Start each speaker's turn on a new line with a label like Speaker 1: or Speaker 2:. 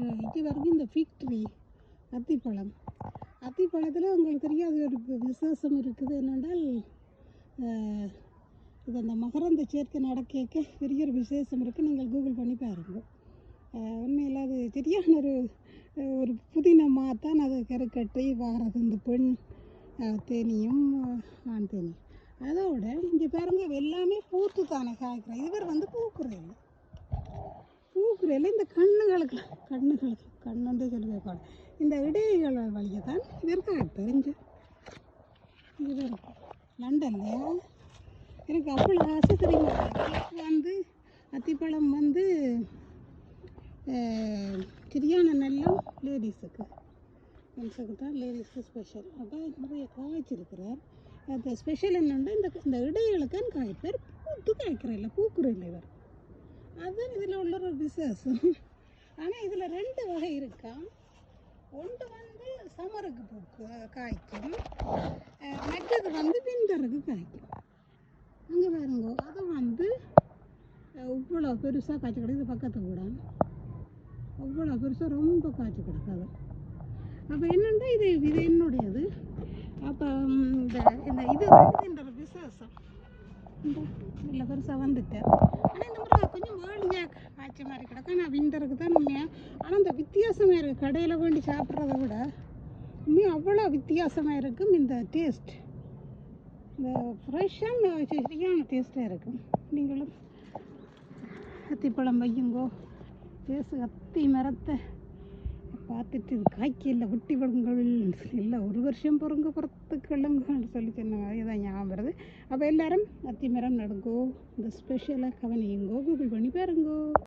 Speaker 1: இது வரைக்கும் இந்த ஃபிக் ட்ரீ அத்திப்பழம். அத்திப்பழத்தில் உங்களுக்கு தெரியாது ஒரு விசேஷம் இருக்குது. என்னென்றால் இது அந்த மகரந்த சேர்க்கை நடக்க பெரிய ஒரு விசேஷம் இருக்குது நீங்கள் கூகுள் பண்ணி பாருங்கள் உண்மையில் அது சரியான ஒரு ஒரு புதினமாக தான் அது கருக்கட்டி வாரது இந்த பெண் தேனியும் ஆண் தேனியும் அதோட இங்கே பாருங்க எல்லாமே பூத்து தானே காய்க்கிறேன் இவர் வந்து பூக்குறேன் மூக்குரையில் இந்த கண்ணுகளுக்கு கண்ணுகளுக்கு கண்ணுன்றே சொல்லி வைப்பாங்க இந்த இடைகள் வழியை தான் இவர் காய்ப்பார் இங்கே இது இருக்கும் லண்டன்லையா எனக்கு அவ்வளோ ஆசை தெரியுமா வந்து அத்திப்பழம் வந்து சரியான நல்லம் லேடிஸுக்கு. மென்ஸுக்கு தான் லேடிஸ்க்கு ஸ்பெஷல் அப்போ நிறைய காய்ச்சிருக்கிறார் அது ஸ்பெஷல் என்னென்னா இந்த இந்த இடைகளுக்கான் காய்ப்பார் பூத்து காய்க்கிற இல்லை பூக்குற இல்லை இவர். அதுதான் இதில் உள்ள ஒரு விசேஷம். ஆனால் இதில் ரெண்டு வகை இருக்கா? ஒன்று வந்து சம்மருக்கு பூக்கு காய்க்கும். மற்றது வந்து விண்டருக்கு காய்க்கும். அங்கே பாருங்க அது வந்து இவ்வளோ பெருசாக காய்ச்சி கிடக்குது பக்கத்து கூட. அவ்வளோ பெருசாக ரொம்ப காய்ச்சி கிடக்காது அப்போ என்னென்னா இது இது என்னுடையது. அப்போ இந்த இந்த இது ஒரு விசேஷம். இந்த இல்லை பெருசாக வந்துட்டேன். ஆனால் இந்த முறை கொஞ்சம் வேடியாக ஆச்சு மாதிரி கிடக்கும் நான் விண்டருக்கு தான் உண்மையாக ஆனால் இந்த வித்தியாசமாக இருக்குது கடையில் வேண்டி சாப்பிட்றத விட இன்னும் அவ்வளோ வித்தியாசமாக இருக்கும் இந்த டேஸ்ட் இந்த ஃப்ரெஷ்ஷாக சரியான டேஸ்ட்டாக இருக்கும். நீங்களும் அத்திப்பழம் வையுங்கோ. டேஸ்ட் அத்தி மரத்தை. பார்த்துட்டு இது காய்க்கல ஒட்டி பழங்கள் இல்லை ஒரு வருஷம் பிறங்க பிறத்து கிழங்குன்னு சொல்லி சொன்ன மாதிரி தான் ஞாபகம் வருது. அப்போ எல்லாரும் அத்தி மரம் நடுங்கோ இந்த ஸ்பெஷலாக கவனியுங்கோ கூகுள் பண்ணி பாருங்கோ.